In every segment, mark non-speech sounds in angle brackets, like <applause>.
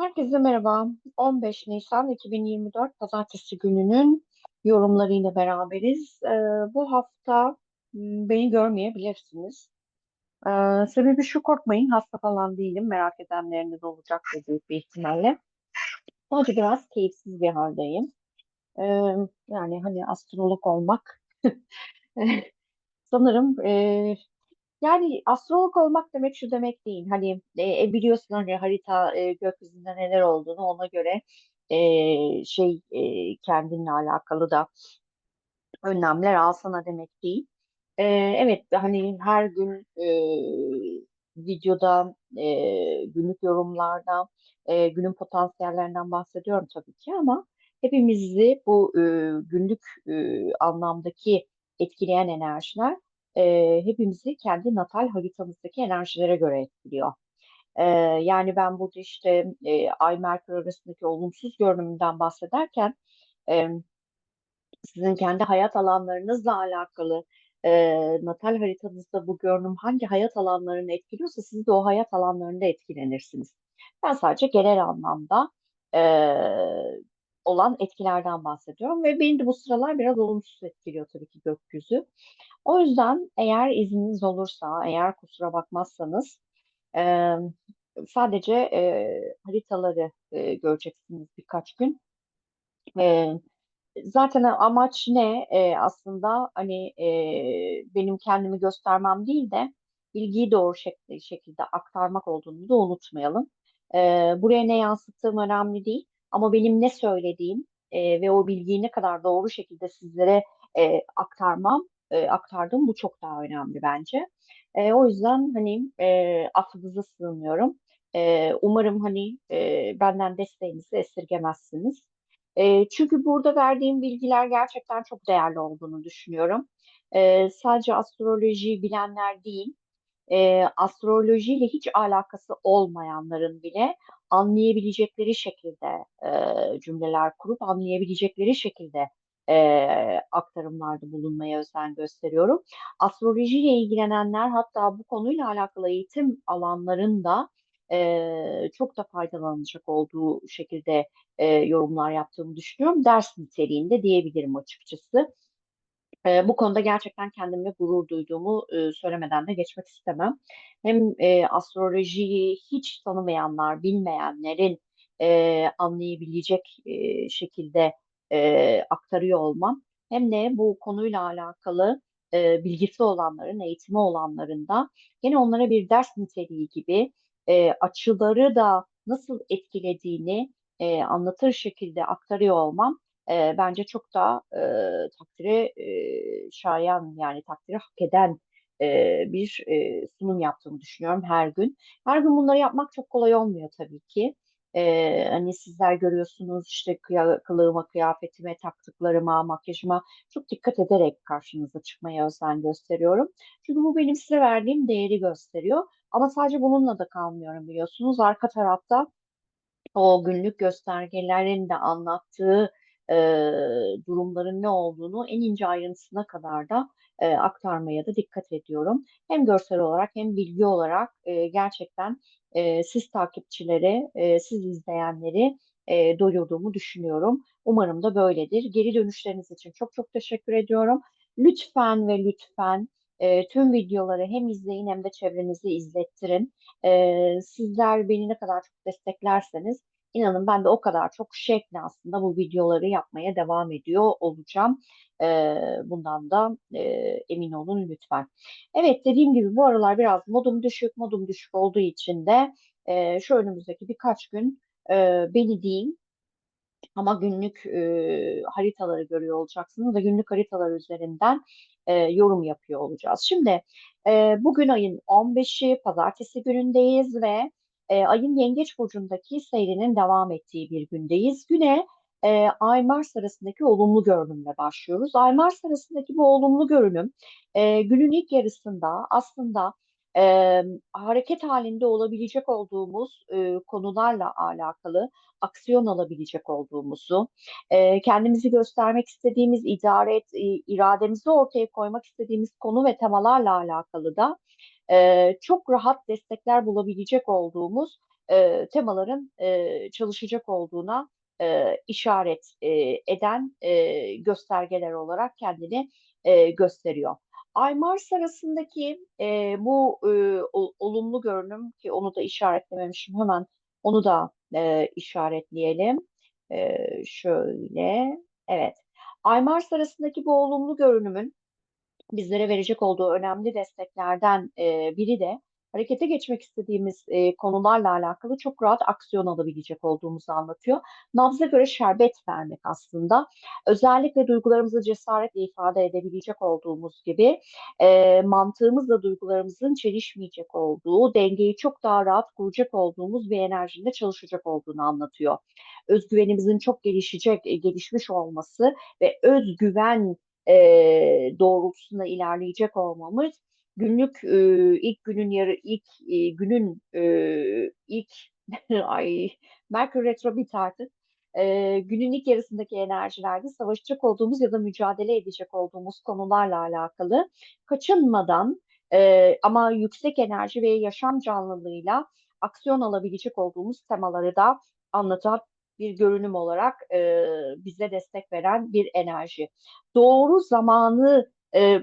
Herkese merhaba. 15 Nisan 2024 Pazartesi gününün yorumlarıyla beraberiz. Ee, bu hafta m, beni görmeyebilirsiniz. Ee, sebebi şu korkmayın, hasta falan değilim. Merak edenleriniz olacak büyük bir ihtimalle. Sadece biraz keyifsiz bir haldeyim. Ee, yani hani astrolog olmak <laughs> sanırım e, Yani astrolog olmak demek şu demek değil. Hani e, e, biliyorsun hani harita e, gökyüzünde neler olduğunu ona göre e, şey e, kendinle alakalı da önlemler alsana demek değil. E, evet hani her gün e, videoda e, günlük yorumlarda e, günün potansiyellerinden bahsediyorum tabii ki ama hepimizi bu e, günlük e, anlamdaki etkileyen enerjiler e, hepimizi kendi natal haritamızdaki enerjilere göre etkiliyor. E, yani ben burada işte e, Ay Merkür arasındaki olumsuz görünümünden bahsederken e, sizin kendi hayat alanlarınızla alakalı e, natal haritanızda bu görünüm hangi hayat alanlarını etkiliyorsa siz de o hayat alanlarında etkilenirsiniz. Ben sadece genel anlamda e, olan etkilerden bahsediyorum ve beni de bu sıralar biraz olumsuz etkiliyor tabii ki gökyüzü. O yüzden eğer izniniz olursa, eğer kusura bakmazsanız e, sadece e, haritaları e, göreceksiniz birkaç gün. E, zaten amaç ne? E, aslında hani e, benim kendimi göstermem değil de bilgiyi doğru şekilde, şekilde aktarmak olduğunu da unutmayalım. E, buraya ne yansıttığım önemli değil ama benim ne söylediğim e, ve o bilgiyi ne kadar doğru şekilde sizlere e, aktarmam, e, aktardığım bu çok daha önemli bence. E, o yüzden hani e, affınıza sığınıyorum. E, umarım hani e, benden desteğinizi esirgemezsiniz. E, çünkü burada verdiğim bilgiler gerçekten çok değerli olduğunu düşünüyorum. E, sadece astrolojiyi bilenler değil, e, astrolojiyle hiç alakası olmayanların bile anlayabilecekleri şekilde e, cümleler kurup anlayabilecekleri şekilde e, aktarımlarda bulunmaya özen gösteriyorum. Astrolojiyle ilgilenenler hatta bu konuyla alakalı eğitim alanlarında e, çok da faydalanacak olduğu şekilde e, yorumlar yaptığımı düşünüyorum. Ders niteliğinde diyebilirim açıkçası. E, bu konuda gerçekten kendimle gurur duyduğumu e, söylemeden de geçmek istemem. Hem e, astrolojiyi hiç tanımayanlar, bilmeyenlerin e, anlayabilecek e, şekilde e, aktarıyor olmam, hem de bu konuyla alakalı e, bilgisi olanların, eğitimi olanların da yine onlara bir ders niteliği gibi e, açıları da nasıl etkilediğini e, anlatır şekilde aktarıyor olmam e, bence çok da e, takdire e, şayan yani takdire hak eden e, bir e, sunum yaptığımı düşünüyorum her gün. Her gün bunları yapmak çok kolay olmuyor tabii ki. E, hani sizler görüyorsunuz işte kıya, kılığıma, kıyafetime, taktıklarıma, makyajıma çok dikkat ederek karşınıza çıkmaya özen gösteriyorum. Çünkü bu benim size verdiğim değeri gösteriyor. Ama sadece bununla da kalmıyorum biliyorsunuz. Arka tarafta o günlük göstergelerin de anlattığı e, durumların ne olduğunu en ince ayrıntısına kadar da e, aktarmaya da dikkat ediyorum. Hem görsel olarak hem bilgi olarak e, gerçekten e, siz takipçileri, e, siz izleyenleri e, doyurduğumu düşünüyorum. Umarım da böyledir. Geri dönüşleriniz için çok çok teşekkür ediyorum. Lütfen ve lütfen e, tüm videoları hem izleyin hem de çevrenizi izlettirin. E, sizler beni ne kadar çok desteklerseniz inanın ben de o kadar çok şevkle aslında bu videoları yapmaya devam ediyor olacağım. E, bundan da e, emin olun lütfen. Evet dediğim gibi bu aralar biraz modum düşük, modum düşük olduğu için de e, şu önümüzdeki birkaç gün e, beni değil ama günlük e, haritaları görüyor olacaksınız ve günlük haritalar üzerinden e, yorum yapıyor olacağız. Şimdi e, bugün ayın 15'i pazartesi günündeyiz ve e, ayın Yengeç burcundaki seyrinin devam ettiği bir gündeyiz. Güne e, Ay Mars arasındaki olumlu görünümle başlıyoruz. Ay Mars arasındaki bu olumlu görünüm e, günün ilk yarısında aslında e, hareket halinde olabilecek olduğumuz e, konularla alakalı aksiyon alabilecek olduğumuzu, e, kendimizi göstermek istediğimiz, idare et, e, irademizi ortaya koymak istediğimiz konu ve temalarla alakalı da e, çok rahat destekler bulabilecek olduğumuz e, temaların e, çalışacak olduğuna e, işaret e, eden e, göstergeler olarak kendini e, gösteriyor. Ay-Mars arasındaki e, bu e, olumlu görünüm ki onu da işaretlememişim hemen onu da e, işaretleyelim. E, şöyle evet. Ay-Mars arasındaki bu olumlu görünümün bizlere verecek olduğu önemli desteklerden e, biri de harekete geçmek istediğimiz e, konularla alakalı çok rahat aksiyon alabilecek olduğumuzu anlatıyor. Nabza göre şerbet vermek aslında. Özellikle duygularımızı cesaretle ifade edebilecek olduğumuz gibi e, mantığımızla duygularımızın çelişmeyecek olduğu, dengeyi çok daha rahat kuracak olduğumuz bir enerjinde çalışacak olduğunu anlatıyor. Özgüvenimizin çok gelişecek, e, gelişmiş olması ve özgüven e, doğrultusunda ilerleyecek olmamız günlük e, ilk günün yarı ilk e, günün e, ilk <laughs> ay Merkür Retro bit artık. E, günün ilk yarısındaki enerjilerde savaşacak olduğumuz ya da mücadele edecek olduğumuz konularla alakalı kaçınmadan e, ama yüksek enerji ve yaşam canlılığıyla aksiyon alabilecek olduğumuz temaları da anlatan bir görünüm olarak e, bize destek veren bir enerji doğru zamanı e,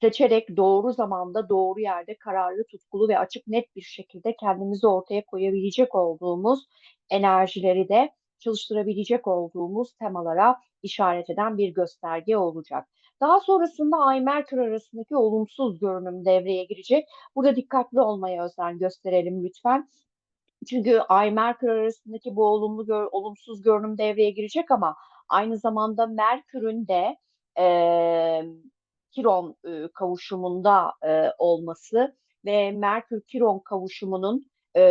seçerek doğru zamanda doğru yerde kararlı, tutkulu ve açık net bir şekilde kendimizi ortaya koyabilecek olduğumuz enerjileri de çalıştırabilecek olduğumuz temalara işaret eden bir gösterge olacak. Daha sonrasında Ay Merkür arasındaki olumsuz görünüm devreye girecek. Burada dikkatli olmaya özen gösterelim lütfen. Çünkü Ay Merkür arasındaki bu olumlu gör, olumsuz görünüm devreye girecek ama aynı zamanda Merkür'ün de e, Kiron e, kavuşumunda e, olması ve Merkür-Kiron kavuşumunun e,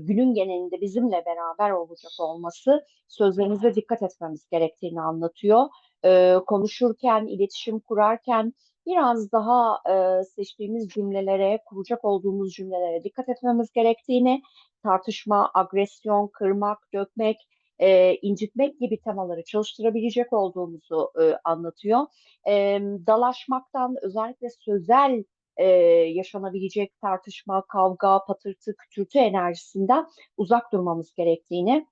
günün genelinde bizimle beraber olacak olması sözlerimize dikkat etmemiz gerektiğini anlatıyor. E, konuşurken, iletişim kurarken biraz daha e, seçtiğimiz cümlelere, kuracak olduğumuz cümlelere dikkat etmemiz gerektiğini, tartışma, agresyon, kırmak, dökmek, e, incitmek gibi temaları çalıştırabilecek olduğumuzu e, anlatıyor. E, dalaşmaktan özellikle sözel e, yaşanabilecek tartışma, kavga, patırtı, kütürtü enerjisinden uzak durmamız gerektiğini,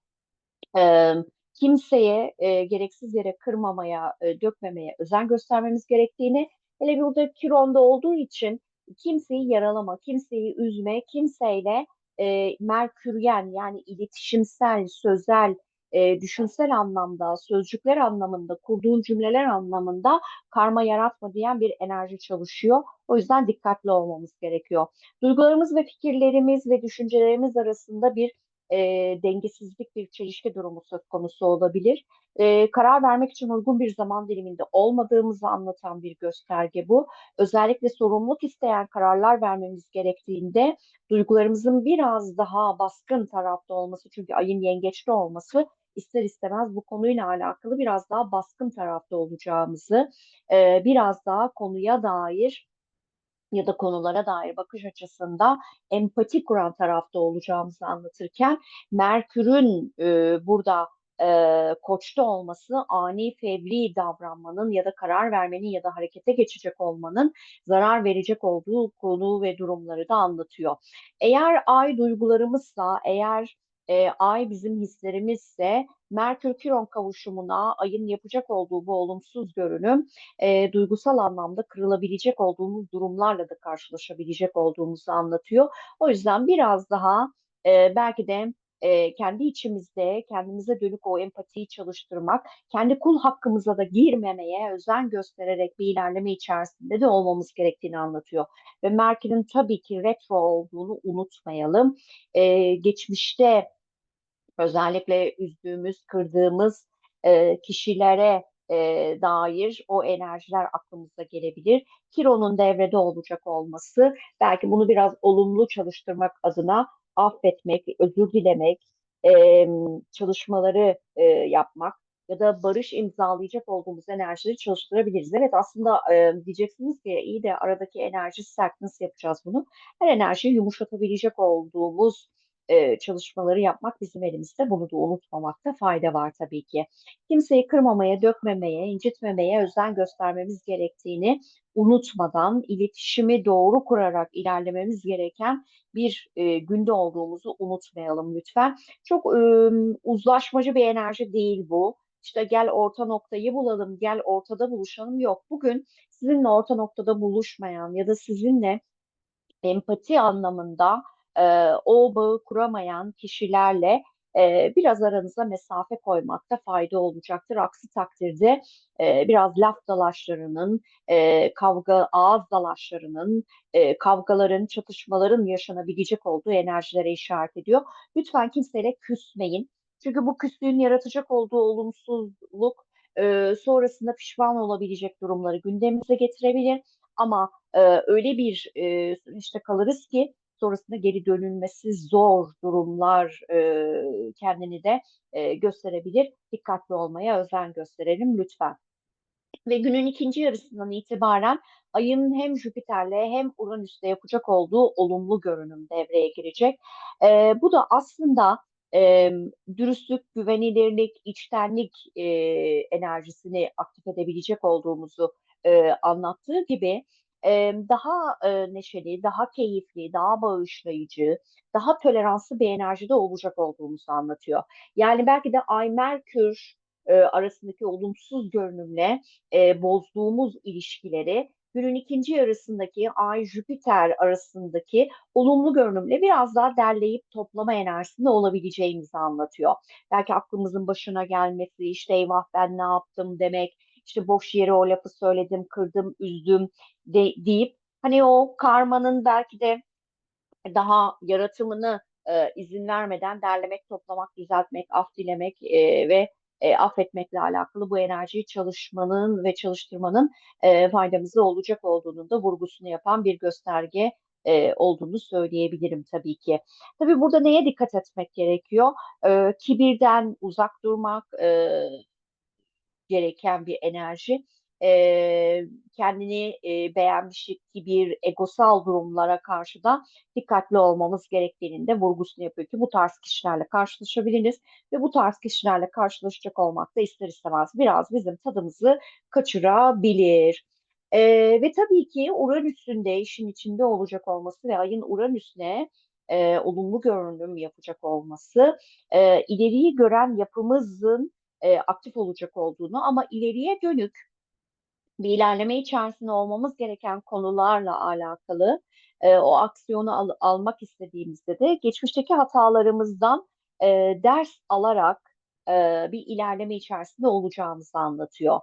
e, kimseye e, gereksiz yere kırmamaya, e, dökmemeye özen göstermemiz gerektiğini, hele burada Kiron'da olduğu için kimseyi yaralama, kimseyi üzme, kimseyle e, merküryen yani iletişimsel, sözel, e, düşünsel anlamda, sözcükler anlamında, kurduğun cümleler anlamında karma yaratma diyen bir enerji çalışıyor. O yüzden dikkatli olmamız gerekiyor. Duygularımız ve fikirlerimiz ve düşüncelerimiz arasında bir e, dengesizlik, bir çelişki durumu söz konusu olabilir. E, karar vermek için uygun bir zaman diliminde olmadığımızı anlatan bir gösterge bu. Özellikle sorumluluk isteyen kararlar vermemiz gerektiğinde duygularımızın biraz daha baskın tarafta olması, çünkü ayın yengeçte olması ister istemez bu konuyla alakalı biraz daha baskın tarafta olacağımızı, e, biraz daha konuya dair ya da konulara dair bakış açısında empati kuran tarafta olacağımızı anlatırken Merkür'ün e, burada e, koçta olması ani fevri davranmanın ya da karar vermenin ya da harekete geçecek olmanın zarar verecek olduğu konu ve durumları da anlatıyor. Eğer ay duygularımızsa, eğer e, ay bizim hislerimizse Merkür-Kiron kavuşumuna ayın yapacak olduğu bu olumsuz görünüm e, duygusal anlamda kırılabilecek olduğumuz durumlarla da karşılaşabilecek olduğumuzu anlatıyor. O yüzden biraz daha e, belki de e, kendi içimizde kendimize dönük o empatiyi çalıştırmak, kendi kul hakkımıza da girmemeye özen göstererek bir ilerleme içerisinde de olmamız gerektiğini anlatıyor. Ve Merkel'in tabii ki retro olduğunu unutmayalım. E, geçmişte özellikle üzdüğümüz, kırdığımız e, kişilere e, dair o enerjiler aklımıza gelebilir. Kiron'un devrede olacak olması belki bunu biraz olumlu çalıştırmak adına affetmek, özür dilemek, e, çalışmaları e, yapmak ya da barış imzalayacak olduğumuz enerjileri çalıştırabiliriz. Evet aslında e, diyeceksiniz ki iyi de aradaki enerji sert nasıl yapacağız bunu? Her enerjiyi yumuşatabilecek olduğumuz e, çalışmaları yapmak bizim elimizde. Bunu da unutmamakta fayda var tabii ki. Kimseyi kırmamaya, dökmemeye, incitmemeye özen göstermemiz gerektiğini unutmadan, iletişimi doğru kurarak ilerlememiz gereken bir e, günde olduğumuzu unutmayalım lütfen. Çok e, uzlaşmacı bir enerji değil bu. İşte gel orta noktayı bulalım, gel ortada buluşalım. Yok, bugün sizinle orta noktada buluşmayan ya da sizinle empati anlamında e, o bağı kuramayan kişilerle e, biraz aranıza mesafe koymakta fayda olacaktır. Aksi takdirde e, biraz laf dalaşlarının, e, kavga ağız dalaşlarının, e, kavgaların, çatışmaların yaşanabilecek olduğu enerjilere işaret ediyor. Lütfen kimseyle küsmeyin. Çünkü bu küslüğün yaratacak olduğu olumsuzluk e, sonrasında pişman olabilecek durumları gündemimize getirebilir. Ama e, öyle bir e, süreçte kalırız ki sonrasında geri dönülmesi zor durumlar e, kendini de e, gösterebilir. Dikkatli olmaya özen gösterelim lütfen. Ve günün ikinci yarısından itibaren ayın hem Jüpiter'le hem Uranüs'le yapacak olduğu olumlu görünüm devreye girecek. E, bu da aslında e, dürüstlük, güvenilirlik, içtenlik e, enerjisini aktif edebilecek olduğumuzu e, anlattığı gibi daha neşeli, daha keyifli, daha bağışlayıcı, daha toleranslı bir enerjide olacak olduğumuzu anlatıyor. Yani belki de Ay Merkür arasındaki olumsuz görünümle bozduğumuz ilişkileri günün ikinci yarısındaki Ay Jüpiter arasındaki olumlu görünümle biraz daha derleyip toplama enerjisinde olabileceğimizi anlatıyor. Belki aklımızın başına gelmesi, işte eyvah ben ne yaptım demek, işte boş yere o lafı söyledim, kırdım, üzdüm de, deyip hani o karmanın belki de daha yaratımını e, izin vermeden derlemek, toplamak, düzeltmek, af dilemek e, ve e, affetmekle alakalı bu enerjiyi çalışmanın ve çalıştırmanın e, faydamızı olacak olduğunun da vurgusunu yapan bir gösterge e, olduğunu söyleyebilirim tabii ki. Tabii burada neye dikkat etmek gerekiyor? E, kibirden uzak durmak e, gereken bir enerji e, kendini e, beğenmişlik, kibir, egosal durumlara karşı da dikkatli olmamız gerektiğinin de vurgusunu yapıyor ki bu tarz kişilerle karşılaşabiliriz ve bu tarz kişilerle karşılaşacak olmak da ister istemez biraz bizim tadımızı kaçırabilir. E, ve tabii ki Uranüs'ün de işin içinde olacak olması ve ayın Uranüs'ne e, olumlu görünüm yapacak olması e, ileriyi gören yapımızın e, aktif olacak olduğunu ama ileriye dönük bir ilerleme içerisinde olmamız gereken konularla alakalı e, o aksiyonu al, almak istediğimizde de geçmişteki hatalarımızdan e, ders alarak e, bir ilerleme içerisinde olacağımızı anlatıyor.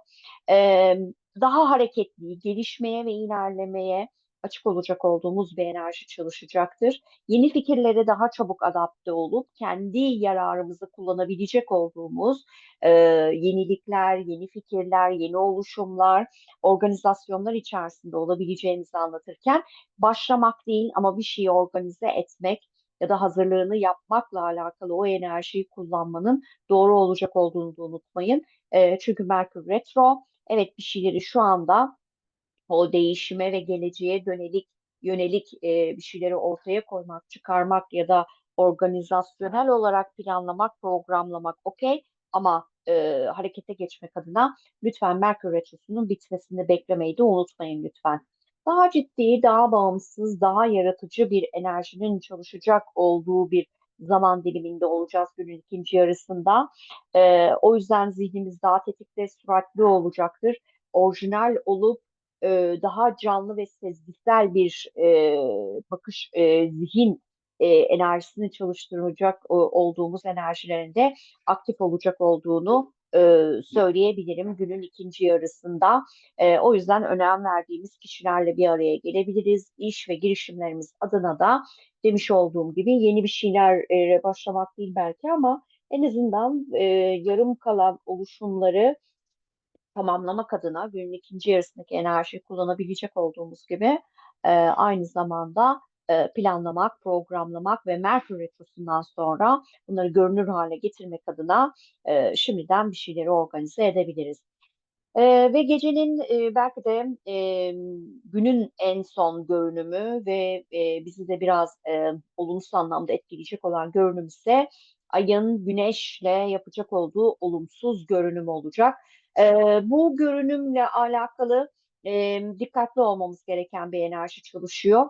E, daha hareketli, gelişmeye ve ilerlemeye açık olacak olduğumuz bir enerji çalışacaktır. Yeni fikirlere daha çabuk adapte olup kendi yararımızı kullanabilecek olduğumuz e, yenilikler, yeni fikirler, yeni oluşumlar, organizasyonlar içerisinde olabileceğimizi anlatırken başlamak değil ama bir şeyi organize etmek ya da hazırlığını yapmakla alakalı o enerjiyi kullanmanın doğru olacak olduğunu unutmayın. E, çünkü Merkür Retro evet bir şeyleri şu anda o değişime ve geleceğe dönelik yönelik e, bir şeyleri ortaya koymak, çıkarmak ya da organizasyonel olarak planlamak, programlamak okey ama e, harekete geçmek adına lütfen Merkür Retrosu'nun bitmesini beklemeyi de unutmayın lütfen. Daha ciddi, daha bağımsız, daha yaratıcı bir enerjinin çalışacak olduğu bir zaman diliminde olacağız günün ikinci yarısında. E, o yüzden zihnimiz daha tetikte, süratli olacaktır. Orijinal olup e, daha canlı ve sezgisel bir e, bakış, e, zihin e, enerjisini çalıştıracak e, olduğumuz enerjilerinde aktif olacak olduğunu e, söyleyebilirim günün ikinci yarısında. E, o yüzden önem verdiğimiz kişilerle bir araya gelebiliriz. İş ve girişimlerimiz adına da demiş olduğum gibi yeni bir şeyler başlamak değil belki ama en azından e, yarım kalan oluşumları tamamlamak adına günün ikinci yarısındaki enerjiyi kullanabilecek olduğumuz gibi e, aynı zamanda e, planlamak, programlamak ve Merkür Retrosu'ndan sonra bunları görünür hale getirmek adına e, şimdiden bir şeyleri organize edebiliriz. Ee, ve gecenin e, belki de e, günün en son görünümü ve e, bizi de biraz e, olumsuz anlamda etkileyecek olan görünüm ise ayın güneşle yapacak olduğu olumsuz görünüm olacak. Ee, bu görünümle alakalı e, dikkatli olmamız gereken bir enerji çalışıyor.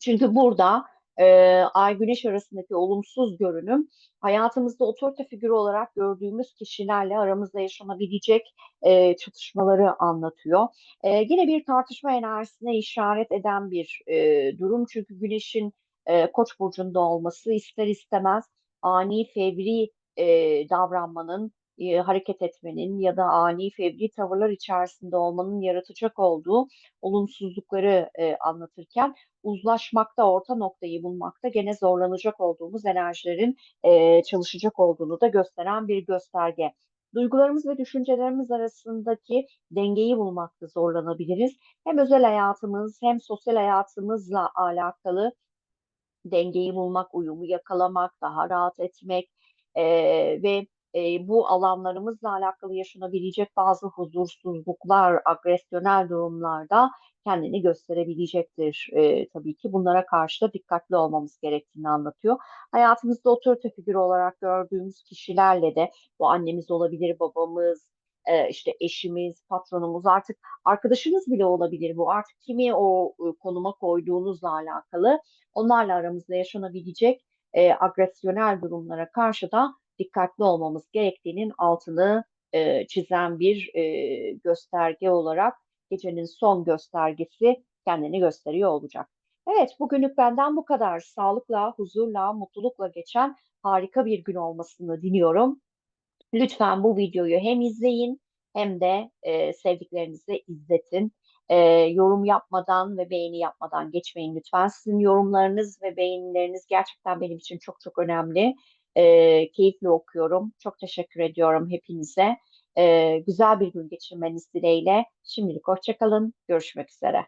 Çünkü burada e, Ay Güneş arasındaki olumsuz görünüm hayatımızda otorite figürü olarak gördüğümüz kişilerle aramızda yaşanabilecek e, çatışmaları anlatıyor. E, yine bir tartışma enerjisine işaret eden bir e, durum. Çünkü Güneş'in e, Koç burcunda olması ister istemez ani fevri e, davranmanın e, hareket etmenin ya da ani fevri tavırlar içerisinde olmanın yaratacak olduğu olumsuzlukları e, anlatırken uzlaşmakta, orta noktayı bulmakta gene zorlanacak olduğumuz enerjilerin e, çalışacak olduğunu da gösteren bir gösterge. Duygularımız ve düşüncelerimiz arasındaki dengeyi bulmakta zorlanabiliriz. Hem özel hayatımız hem sosyal hayatımızla alakalı dengeyi bulmak, uyumu yakalamak, daha rahat etmek e, ve e, bu alanlarımızla alakalı yaşanabilecek bazı huzursuzluklar, agresyonel durumlarda kendini gösterebilecektir. E, tabii ki bunlara karşı da dikkatli olmamız gerektiğini anlatıyor. Hayatımızda otorite figürü olarak gördüğümüz kişilerle de bu annemiz olabilir, babamız, e, işte eşimiz, patronumuz artık arkadaşınız bile olabilir bu. Artık kimi o e, konuma koyduğunuzla alakalı onlarla aramızda yaşanabilecek e, agresyonel durumlara karşı da dikkatli olmamız gerektiğinin altını e, çizen bir e, gösterge olarak gecenin son göstergesi kendini gösteriyor olacak. Evet, bugünlük benden bu kadar. Sağlıkla, huzurla, mutlulukla geçen harika bir gün olmasını diliyorum. Lütfen bu videoyu hem izleyin hem de e, sevdiklerinize izletin. E, yorum yapmadan ve beğeni yapmadan geçmeyin lütfen. Sizin yorumlarınız ve beğenileriniz gerçekten benim için çok çok önemli. E, keyifli okuyorum. Çok teşekkür ediyorum hepinize. E, güzel bir gün geçirmeniz dileğiyle. Şimdilik hoşçakalın. Görüşmek üzere.